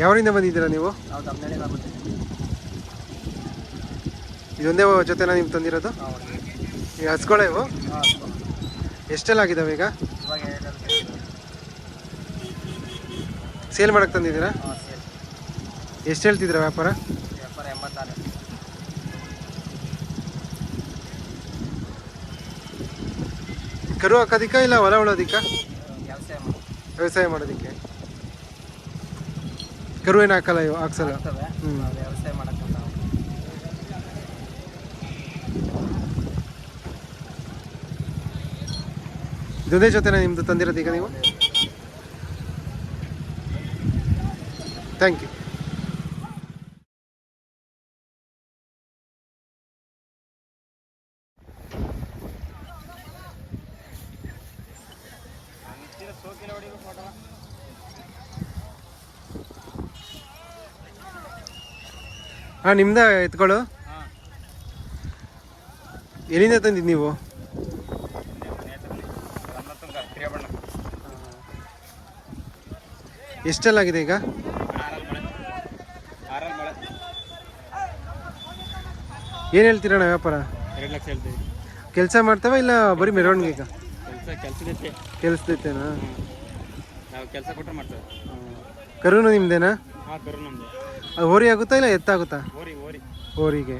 ಯಾವರಿಂದ ಬಂದಿದ್ದೀರಾ ನೀವು? ಇದೊಂದೇ ಜೊತೆನ ನೀವು ತಂದಿರೋದು? ಈಗ ಈ ಹಸ್ಕೊಳ ಇವು? ಎಷ್ಟೆಲ್ಲ ಆಗಿದಾವೆ ಈಗ? ಇವಾಗ ಸೇಲ್ ಮಾಡಕ್ಕೆ ತಂದಿದ್ದೀರಾ? ಹಾಂ ಸೇಲ್. ಎಷ್ಟು ಹೇಳ್ತಿದ್ರ ವ್ಯಾಪಾರ? ವ್ಯಾಪಾರ ಎಂಬತ್ತಾರು. ಕರು ಹಾಕೋದಿಕ್ಕ ಇಲ್ಲ ಹೊಲ ಉಳೋದಿಕ್ಕ? ವ್ಯವಸಾಯ ಮಾಡೋದಕ್ಕೆ. ಕರು ಏನು ಹಾಕಲ್ಲ ಇವು ಹಾಕ್ಸಲ್ಲ? ಆಗ್ತವೆ. ಹ್ಮ್. ನಾವು ವ್ಯವಸಾಯ ಮಾಡಕ್ಕೆ ನಾವು ಇದೊಂದೇ ಜೊತೆನ ನಿಮ್ಮದು ತಂದಿರೋದು ಈಗ ನೀವು? ಥ್ಯಾಂಕ್ ಯು ಹಾಂ ನಿಮ್ದ ಎತ್ಕೊಳು ಎಲ್ಲಿಂದ ತಂದಿದ್ದು ನೀವು? ಎಷ್ಟೆಲ್ಲ ಎಷ್ಟೆಲ್ಲಾಗಿದೆ ಈಗ? ಏನು ಹೇಳ್ತೀರಣ್ಣ ವ್ಯಾಪಾರ? ಎರಡು ಲಕ್ಷ ಹೇಳ್ತೀವಿ. ಕೆಲಸ ಮಾಡ್ತಾವ ಇಲ್ಲ ಬರೀ ಮೆರವಣಿಗೆ ಈಗ? ಕೆಲಸ ಕೆಲಸದೈತೆ. ಕೆಲಸದೈತೇನಾ? ನಾವು ಕೆಲಸ ಕೊಟ್ಟರೆ ಮಾಡ್ತೇವೆ. ಕರುನು ನಿಮ್ದೇನಾ? ಹಾಂ ಕರು ನಮ್ಮದು ಅದು ಹೋರಿ ಆಗುತ್ತಾ ಇಲ್ಲ ಎತ್ತಾಗುತ್ತಾ? ಹೋರಿಗೆ.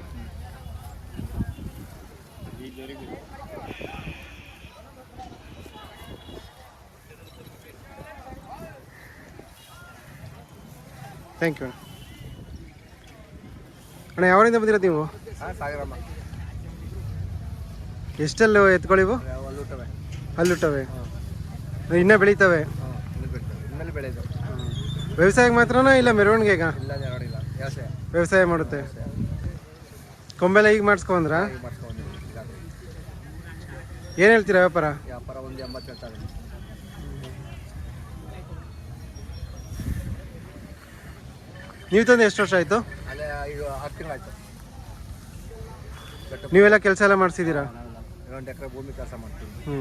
ಥ್ಯಾಂಕ್ ಯು ಅಣ್ಣ ಯಾವರಿಂದ ಬಂದಿರ ನೀವು? ಎಷ್ಟೆಲ್ಲ ಎತ್ಕೊಳ್ಳಿವು ಅಲ್ಲುಟ್ಟವೆ ಇನ್ನೂ ಬೆಳೀತವೆ? ವ್ಯವಸಾಯಕ್ಕೆ ಮಾತ್ರನಾ ಇಲ್ಲ ಮೆರವಣಿಗೆಗ? ವ್ಯವಸಾಯ ಮಾಡುತ್ತೆ. ಕೊಂಬೆಲ್ಲ ಈಗ ಮಾಡಿಸ್ಕೊಂಡ್ರ? ಏನು ಹೇಳ್ತೀರಾ ವ್ಯಾಪಾರ? ವ್ಯಾಪಾರ ಒಂದು ಎಂಬತ್ತು ನೀವು ತಂದು ಎಷ್ಟು ವರ್ಷ ಆಯಿತು? ಹತ್ತು ತಿಂಗಳಾಯ್ತು. ನೀವೆಲ್ಲ ಕೆಲಸ ಎಲ್ಲ ಮಾಡಿಸಿದ್ದೀರಾ? ಒಂದು ಎಕರೆ ಭೂಮಿ ಕೆಲಸ ಮಾಡ್ತೀವಿ. ಹ್ಞೂ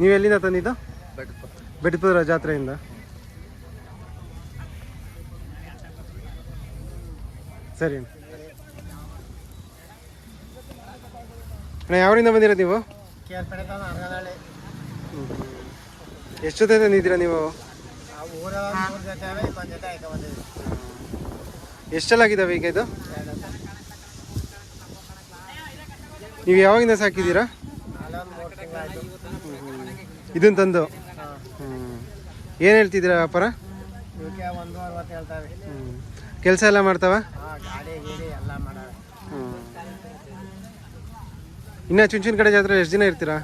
ನೀವು ಎಲ್ಲಿಂದ ತಂದಿದ್ದು? ಬೆಟ್ಟ ಬೆಟ್ಟಪುರ ಜಾತ್ರೆಯಿಂದ? ಸರಿ. ಅಣ್ಣ ಯಾವರಿಂದ ಬಂದಿರೋದು ನೀವು? ಎಷ್ಟು ಜೊತೆ ತಂದಿದ್ದೀರಾ ನೀವು? ಎಷ್ಟೆಲ್ಲ ಎಷ್ಟೆಲ್ಲಾಗಿದ್ದಾವೆ ಈಗ ಇದು? ನೀವು ಯಾವಾಗಿಂದ ಸಾಕಿದ್ದೀರಾ? ಇದನ್ನು ತಂದು? ಏನು ಹೇಳ್ತಿದ್ದೀರಾ ವ್ಯಾಪಾರ? ಕೆಲಸ ಎಲ್ಲ ಮಾಡ್ತಾವ? ಹಾಂ ಗಾಡಿ ಗೀಡಿ ಎಲ್ಲ ಮಾಡಾವೆ ಇನ್ನು ಚುಂಚಿನ ಕಡೆ ಜಾತ್ರೆ ಎಷ್ಟು ದಿನ ಇರ್ತೀರಾ?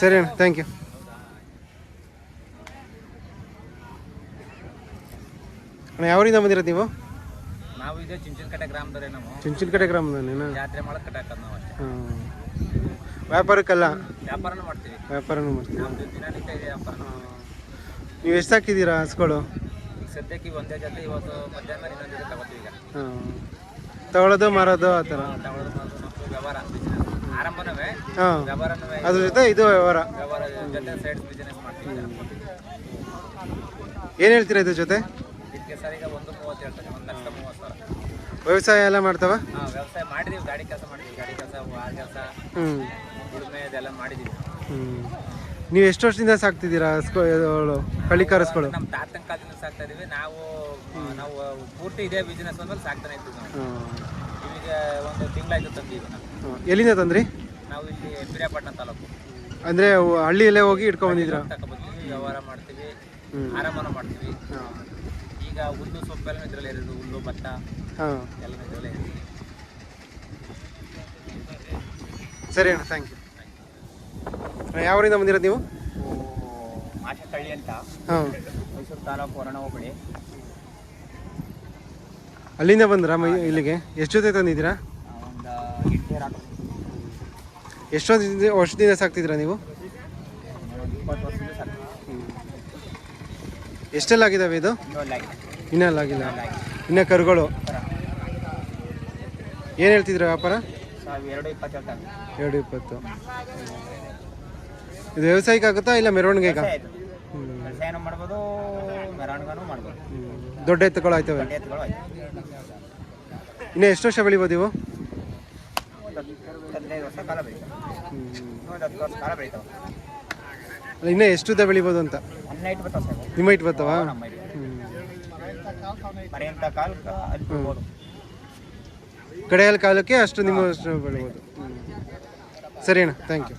ಸರಿ ಅಣ್ಣ ಥ್ಯಾಂಕ್ ಯು ಅಣ್ಣ ಯಾವರಿಂದ ಬಂದಿರೋದು ನೀವು? ನಾವು ಇದೇ ಚಿಂಚಿನಕಟ್ಟೆ ಗ್ರಾಮದವ್ರೆ ನಾವು. ಚುಂಚಿನ ಕಡೆ ಗ್ರಾಮದನೇನಾ ಜಾತ್ರೆ ಮಾಡಕ್ಕೆ ಕಟ್ಟಾಕದ್ ನಾವು ಅಷ್ಟೇ ವ್ಯಾಪಾರಕ್ಕಲ್ಲ? ವ್ಯಾಪಾರನೂ ಮಾಡ್ತೀವಿ. ವ್ಯಾಪಾರನೂ ಮಾಡ್ತೀವಿ. ನಮ್ದು ದಿನನಿತ್ಯ ಇದೆ ವ್ಯಾಪಾರ ನೀವು ಎಷ್ಟು ಹಾಕಿದ್ದೀರಾ ಹಸ್ಗಳು? ಈಗ ಸದ್ಯಕ್ಕೆ ಒಂದೇ ಜೊತೆ ಇವತ್ತು ಮಧ್ಯಾಹ್ನ ಇನ್ನೊಂದು ಜೊತೆ ತಗೋತೀವಿ ಈಗ. ಹಾಂ. ತಗೊಳ್ಳೋದು ಮಾರೋದು ಆ ಥರ? ತಗೊಳ್ಳೋದು ಮಾಡೋದು ನಮ್ದು ವ್ಯವಹಾರ. ಆರಂಭನವೇ? ಹಾಂ. ವ್ಯವಹಾರನೂ ಅದ್ರ ಜೊತೆ ಇದು ವ್ಯವಹಾರ. ವ್ಯವಹಾರ ಜೊತೆ ಸೈಡ್ ಬಿಸ್ನೆಸ್ ಮಾಡ್ತೀವಿ ಏನು ಹೇಳ್ತೀರಾ ಇದ್ರ ಜೊತೆ? ಇದಕ್ಕೆ ಸರ್ ಈಗ ಒಂದು ಮೂವತ್ತು ಹೇಳ್ತಾರೆ ಒಂದು ಲಕ್ಷ ಮೂವತ್ತು ಸಾವಿರ ವ್ಯವಸಾಯ ಎಲ್ಲ ಮಾಡ್ತಾವ? ಹಾಂ ವ್ಯವಸಾಯ ಮಾಡಿದೀವಿ. ಗಾಡಿ ಕೆಲಸ ಮಾಡಿದೀವಿ. ಗಾಡಿ ಕೆಲಸ ಆರು ಕೆಲಸ ಹ್ಮ್. ಉಳುಮೆ ಇದೆಲ್ಲ ಮಾಡಿದೀವಿ. ನೀವು ಎಷ್ಟು ವರ್ಷದಿಂದ ಸಾಕ್ತಿದ್ದೀರಾ ಹಸ್ಕೊ ಇದಗಳು ಹಳ್ಳಿ ಹಸ್ಗಳು ನಮ್ಮ ತಾತನ ಕಾಲದಿಂದ ಸಾಕ್ತಾ ಇದೀವಿ. ನಾವು ನಾವು ಪೂರ್ತಿ ಇದೇ ಬಿಸ್ನೆಸ್ ಅಂದ್ಮೇಲೆ ಸಾಕ್ತಾನೆ ಇದ್ದೀವಿ ನಾವು. ಈಗ ಒಂದು ತಿಂಗಳಾಯ್ತು ತಂದೀವಿ ನಾವು. ಎಲ್ಲಿಂದ ತಂದ್ರಿ? ನಾವು ಇಲ್ಲಿ ಪಿರಿಯಾಪಟ್ಟಣ ತಾಲೂಕು. ಅಂದ್ರೆ ಹಳ್ಳಿಯಲ್ಲೇ ಹೋಗಿ ಇಟ್ಕೊಂಡ್ ಬಂದಿದ್ರ? ವ್ಯವಹಾರ ಮಾಡ್ತೀವಿ. ಆರಾಮನ ಮಾಡ್ತೀವಿ. ಈಗ ಹುಲ್ಲು ಸೊಪ್ಪೆಲ್ಲ ಇದ್ರಲ್ಲಿ ಇರೋದು ಹುಲ್ಲು ಭತ್ತ ಹಾಂ. ಎಲ್ಲ ಇದ್ರಲ್ಲೇ ಇರೋದು. ಸರಿ ಅಣ್ಣ ಥ್ಯಾಂಕ್ ಯು ಯಾವರಿಂದ ಬಂದಿರೋದು ನೀವು? ಮಾಶಕಳ್ಳಿ ಅಂತ. ಹಾಂ. ಮೈಸೂರು ತಾಲೂಕು ಹೊರಣ ಹೋಬಳಿ. ಅಲ್ಲಿಂದ ಬಂದ್ರಾ ಮೈ ಇಲ್ಲಿಗೆ? ಎಷ್ಟು ಜೊತೆ ತಂದಿದ್ದೀರಾ? ಒಂದು ಎಂಟೇರು ಹಾಕಿ ಎಷ್ಟೊಂದು ವರ್ಷದಿಂದ ಸಾಕ್ತಿದ್ದೀರಾ ನೀವು? ಇಪ್ಪತ್ತು ವರ್ಷದಿಂದ ಎಷ್ಟೆಲ್ಲ ಆಗಿದಾವೆ ಇದು? ಇನ್ನೆಲ್ಲ ಆಗಿಲ್ಲ ಇನ್ನ ಕರುಗಳು. ಏನು ಹೇಳ್ತಿದ್ರ ವ್ಯಾಪಾರ? ಎರಡು ಇಪ್ಪತ್ತು. ಇದು ವ್ಯವಸಾಯಕ್ಕೆ ಆಗುತ್ತಾ ಇಲ್ಲ ಮೆರವಣಿಗೆ ದೊಡ್ಡ ಎತ್ತುಗಳು ಆಯ್ತವೆ. ಇನ್ನ ಎಷ್ಟು ವರ್ಷ ಬೆಳಿಬೋದು ಇವು ಇನ್ನ ಎಷ್ಟು ಬೆಳಿಬೋದು ಅಂತ? ಇಟ್ಟು ಬರ್ತಾವೆ ನಿಮ್ಮ ಇಟ್ಟು ಬರ್ತಾವ ನಮ್ಮ ಐಡಿಯಾ ಮರೆಯಂಥ ಕಾಲಕ್ಕೆ ಅಲ್ಲಿ ಬಿಡ್ಬೋದು ಕಡೆಯಲ್ಲಿ ಕಾಲಕ್ಕೆ ಅಷ್ಟು ನಿಮ್ಮ ಅಷ್ಟು ಬೆಳಿಬೋದು ಸರಿ ಅಣ್ಣ ಥ್ಯಾಂಕ್ ಯು